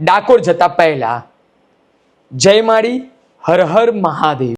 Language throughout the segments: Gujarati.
ડાકોર જતા પહેલા જય માળી હર હર મહાદેવ.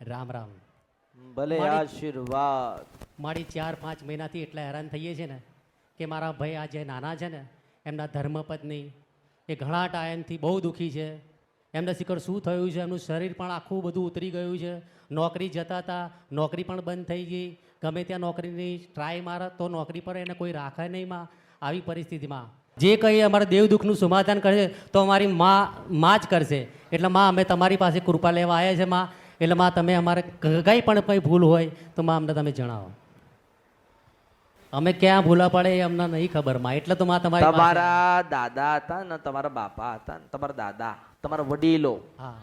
રામ રામ. ભલે આશીર્વાદ. મારી ચાર પાંચ મહિનાથી એટલા હેરાન થઈએ છે ને કે મારા ભાઈ આ જે નાના છે ને એમના ધર્મપત્ની એ ઘણા ટાઈમથી બહુ દુઃખી છે. એમને શિખર શું થયું છે? એમનું શરીર પણ આખું બધું ઉતરી ગયું છે. નોકરી જતા હતા નોકરી પણ બંધ થઈ ગઈ. ગમે ત્યાં નોકરીની ટ્રાય મારા તો નોકરી પર એને કોઈ રાખે નહીં માં. આવી પરિસ્થિતિમાં. જે કંઈ અમારા દેવ દુઃખનું સમાધાન કરશે તો અમારી મા માં જ કરશે. એટલે માં અમે તમારી પાસે કૃપા લેવા આવ્યા છે માં. એટલે માં તમે અમારે કંઈ પણ કંઈ ભૂલ હોય તો માં અમને તમે જણાવો. અમે ક્યાં ભૂલા પડે એ અમને નહીં ખબરમાં. એટલે તો માં તમારી તમારા દાદા હતા ને તમારા બાપા હતા ને તમારા દાદા તમારા વડીલો. હા.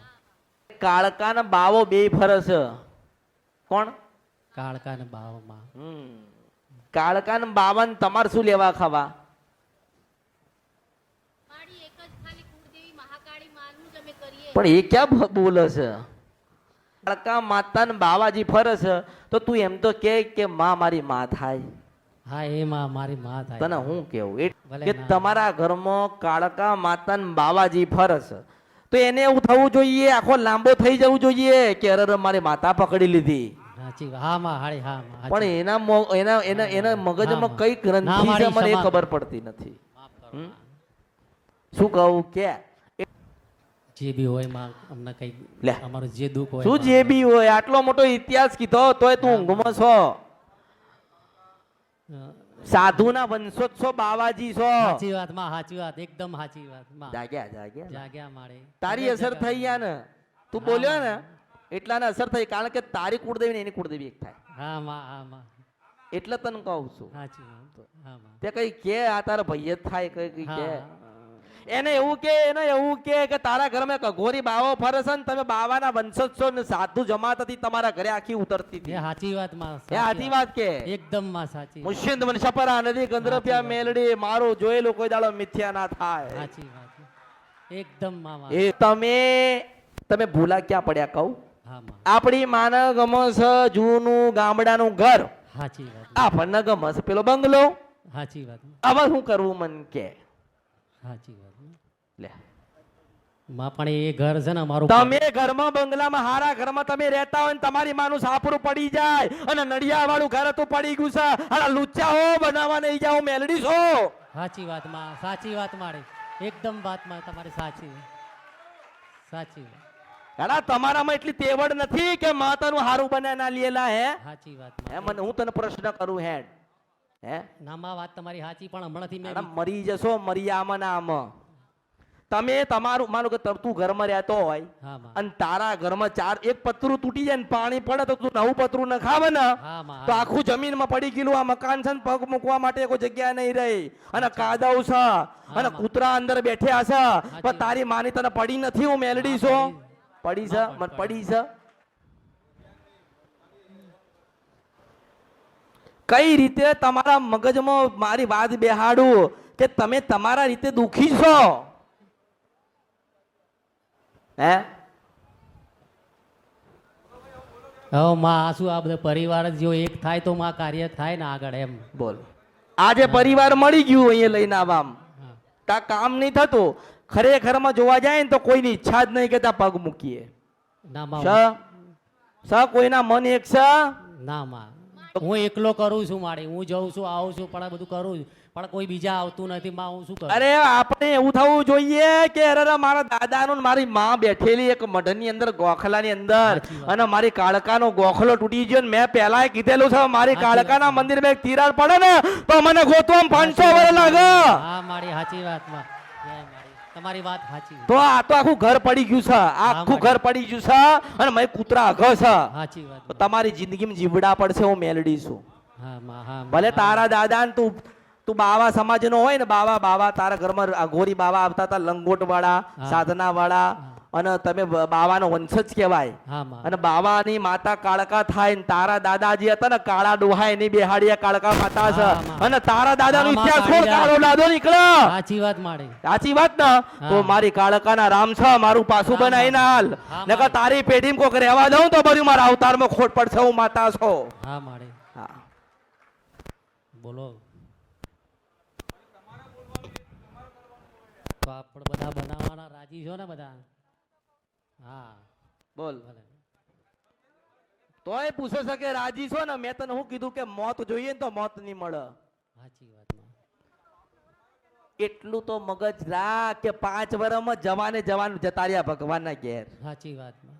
કાળકા ને બાવો બે ફરસ. કોણ? કાળકા ને હમ. કાળકા ને બાવન તમાર શું લેવા ખાવા? મારી એક જ ખાલી કુળદેવી મહાકાળી માનું જ અમે કરીએ. પણ એ ક્યાં બોલ બોલે છે? કાળકા માતા ને બાવાજી ફરસ તો તું એમ તો કે કે માં મારી માં થાય. હા એ માં મારી માં થાય. તને હું કેવું? એ કે તમારા ઘરમાં કાળકા માતા ને બાવાજી ફરસ તો એને એવું થવું જોઈએ આખો લાંબો થઈ જવું જોઈએ કે અરે મારી માતા પકડી લીધી. પણ એના એના એના એના મગજમાં કઈ ગ્રંથિ છે મને ખબર પડતી નથી. શું કહું? કે? જે બી હોયમાં અમને કઈ લે. અમારું જે દુઃખ હોય શું જે બી હોય આટલો મોટો ઇતિહાસ કીધો તોય તું ઊંઘમાં છો? સાધુના વંશોત્સવ બાવાજી છો. સાચી વાતમાં સાચી વાત એકદમ સાચી વાત જાગ્યા જાગ્યા જાગ્યા મારે. તારી અસર થઈ ગયા ને? તું બોલ્યો ને? એટલાને અસર થઈ કારણ કે તારી કુળદેવી ને એની કુળદેવી એક થાય. હા માં હા માં એટલે તને કહું છું. સાચી હા માં તે કઈ કે આ તારા ભાઈ જ થાય કઈ કઈ કે. એને એવું કે એને એવું કે કે તારા ઘરમાં કઘોરી બાવો ફરે છે ને તમે બાવાના વંશજ ને સાધુ જમાત હતી તમારા ઘરે આખી ઉતરતી હતી. સાચી વાતમાં એ સાચી વાત કે? એકદમમાં સાચી મુશ્ચિંદ મન શપરા નદી ગંદ્રપ્યા મેલડી મારું જોયેલું કોઈ દાડો મિથ્યા ના થાય. સાચી વાત. એકદમમાં. એ તમે તમે ભૂલા ક્યાં પડ્યા કહું? આપણી માનવ ગમસ જૂનું ગામડાનું ઘર. આપણને ગમસ પેલો બંગલો. સાચી વાત. હવે શું કરવું મન કે? સાચી વાત. લે. માં પણ એ ઘર છે ને અમારું તમે ઘરમાં બંગલામાં હારા ઘરમાં તમે રહેતા હોય ને તમારી માનું સાપરું પડી જાય અને નડિયા વાળું ઘર તો પડી ગયું છે. અને લુચ્ચા હો બનાવવા નહીં જાઓ મેલડી છો સાચી વાતમાં. સાચી વાત મારી. એકદમ વાતમાં તમારી સાચી. સાચી વાત. એડા તમારામાં એટલી તેવડ નથી કે માતાનું હારું બનાવી ના હે? સાચી વાત. હે મને હું તને પ્રશ્ન કરું હેડ. હે? નામાં વાત તમારી સાચી પણ હમણાંથી મેં મરી જશો મરી આમ ને આમ. તમે તમારું માનો કે તું ઘરમાં રહેતો હોય અને તારા ઘરમાં ચાર એક પતરું તૂટી જાય ને પાણી પડે તો તું નવું પતરું ન ખાવે ને તો આખું જમીનમાં પડી ગયેલું આ મકાન છે ને પગ મૂકવા માટે કોઈ જગ્યા નહીં રહી. અને કાદવ છે. અને. કૂતરા અંદર બેઠ્યા છે. પણ તારી માની તને પડી નથી હું મેલડી છું. પડી. છે મને પડી. છે કઈ રીતે તમારા મગજમાં મારી વાત બેહાડું કે તમે તમારા રીતે દુખી છો? હે? હવે માં આ શું આ બધા પરિવાર જો એક થાય તો માં કાર્ય થાય ને આગળ એમ. બોલ. આજે પરિવાર મળી ગયું અહીંયા લઈને આવામ તા કામ નહીં થતું. ખરેખરમાં જોવા જાય ને તો કોઈની ઈચ્છા જ નહીં કેતા પગ મૂકીએ. સ? કોઈના મન એક છે ના માં. હું એકલો કરું છું મારી. હું જઉં છું આવું છું પણ આ બધું કરું છું. પણ કોઈ બીજા આવતું નથી માં હું શું કરું? અરે આપણે એવું થવું જોઈએ કે અરે મારા દાદા નું મારી માં બેઠેલી એક મઢની અંદર ગોખલાની અંદર અને મારી કાળકાનો ગોખલો તૂટી ગયો ને મેં પહેલા કીધેલું છે મારી. કાળકાના મંદિરમાં એક તિરાડ પડે ને તો મને ગોતવામાં પાંચસો વર્ષ લાગે. હા મારી સાચી વાતમાં. જય મારી તમારી વાત સાચી તો આ તો આખું ઘર પડી ગયું છે. આખું ઘર પડી ગયું છે અને મેં કૂતરા અઘ છે. સાચી વાત તમારી જિંદગીમાં જીવડા પડશે હું મેલડી છું. ભલે તારા દાદા ને તું તું બાવા સમાજનો હોય ને બાવા બાવા તારા ઘરમાં ગોરી બાવા આવતા હતા લંગોટ વાળા સાધના વાળા અને તમે બાવાનો વંશજ કહેવાય. અને બાવાની માતા કાળકા થાય ને તારા દાદાજી હતા ને કાળા ડોહાયની બેહાડીયા કાળકા માતા છે. અને તારા દાદા નો ઇતિહાસ ખોલ કાળો દાદો નીકળ્યો સાચી વાત માડી સાચી વાત ને? તો મારી મારી કાળકાના રામ છે મારું પાછું બનાવી બનાવીને હાલ. નકર તારી પેઢી કોક રહેવા દઉં તો બધું મારા અવતારમાં ખોટ પડશે હું માતા છો. હા મારે. હા. બોલો. તો આપણે બધા બનાવવાના રાજી છો ને બધા? હા. બોલ. તોય પૂછે છે કે રાજી છો ને? મેં તને શું કીધું કે મોત જોઈએ ને તો મોત નહીં મળે. સાચી વાતમાં. એટલું તો મગજ રાખ કે પાંચ વર્ષમાં જવાને જવાનું જતા રહ્યા ભગવાનના ઘેર. સાચી વાતમાં.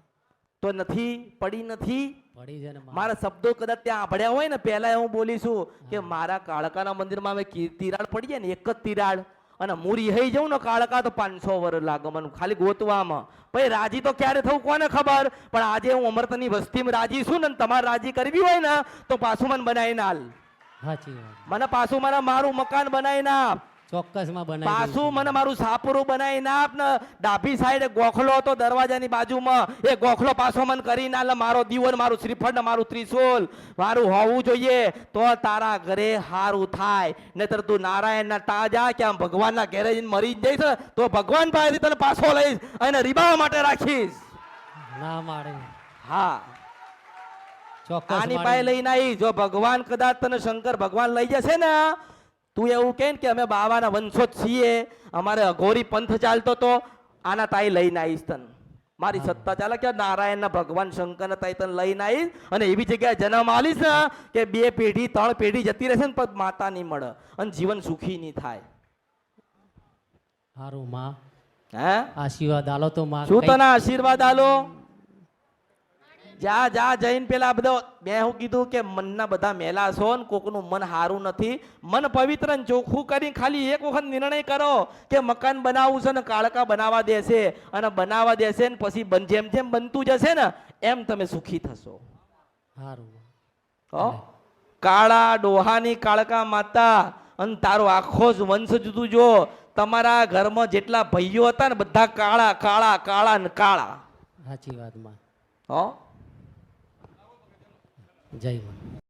તો નથી પડી નથી? પડી છે મારા શબ્દો કદાચ ત્યાં આંભળ્યા હોય ને પહેલા હું બોલીશું કે મારા કાળકાના મંદિરમાં અમે તિરાડ પડીએ ને એક જ તિરાડ. અને મૂરી હઈ જાઉં ને કાળકા તો પાંચસો વર્ષ લાગે મને ખાલી ગોતવામાં. પછી રાજી તો ક્યારે થવું કોને ખબર? પણ આજે હું અમરતની વસ્તીમાં રાજી છું ને તમારે રાજી કરવી હોય ને તો પાછું મને બનાવીને હાલ મને પાછું મને મારું મકાન બનાવીને આપ. ચોક્કસમાં બનાવી પાછું મને મારું સાપરું બનાવીને આપ ને ડાભી સાઈડ ગોખલો હતો દરવાજાની બાજુમાં. એ ગોખલો પાછો મને કરીને લે મારો દીવન મારું શ્રીફળ ને મારું ત્રિશુલ. મારું હોવું જોઈએ તો તારા ઘરે હારું થાય. નહીતર તું નારાયણના તાજા કે આમ ભગવાનના ઘેરે જઈને મરી જઈશ તો ભગવાન પાસેથી તને પાછો લઈશ અને રીબાવા માટે રાખીશ. ના મારે. હા. આની પાસે લઈને આવી જો ભગવાન કદાચ તને શંકર ભગવાન લઈ જશે ને તું એવું કહે કે અમે બાવાના વંશો છીએ? અમારે અઘોરી પંથ ચાલતો તો આના તાઈ લઈને આવીશ તન. મારી સત્તા ચાલે કે નારાયણના ભગવાન શંકરના તાઈ તને લઈને આવીશ અને એવી જગ્યાએ જન્મ આલીશ ને કે બે પેઢી ત્રણ પેઢી જતી રહેશે ને પણ માતા નહીં મળે અને જીવન સુખી નહીં થાય. હારું માં. હે? આશીર્વાદ આલો તો માં. શું તને આશીર્વાદ આલો? જા જા જઈને પેલા બધો મેં શું કીધું કે મનના બધા મેલા છો ને કોકનું મન સારું નથી. મન પવિત્ર ને ચોખ્ખું કરીને ખાલી એક વખત નિર્ણય કરો કે મકાન બનાવવું છે ને કાળકા બનાવવા દેશે અને બનાવવા દેશે ને પછી જેમ જેમ બનતું જશે ને એમ તમે સુખી થશો. હારું. માં. કાળા ડોહાની કાળકા માતા અને તારો આખો જ વંશ જુદું જો. તમારા ઘરમાં જેટલા ભાઈઓ હતા ને બધા કાળા કાળા કાળા ને કાળા. સાચી વાતમાં હો? જય માં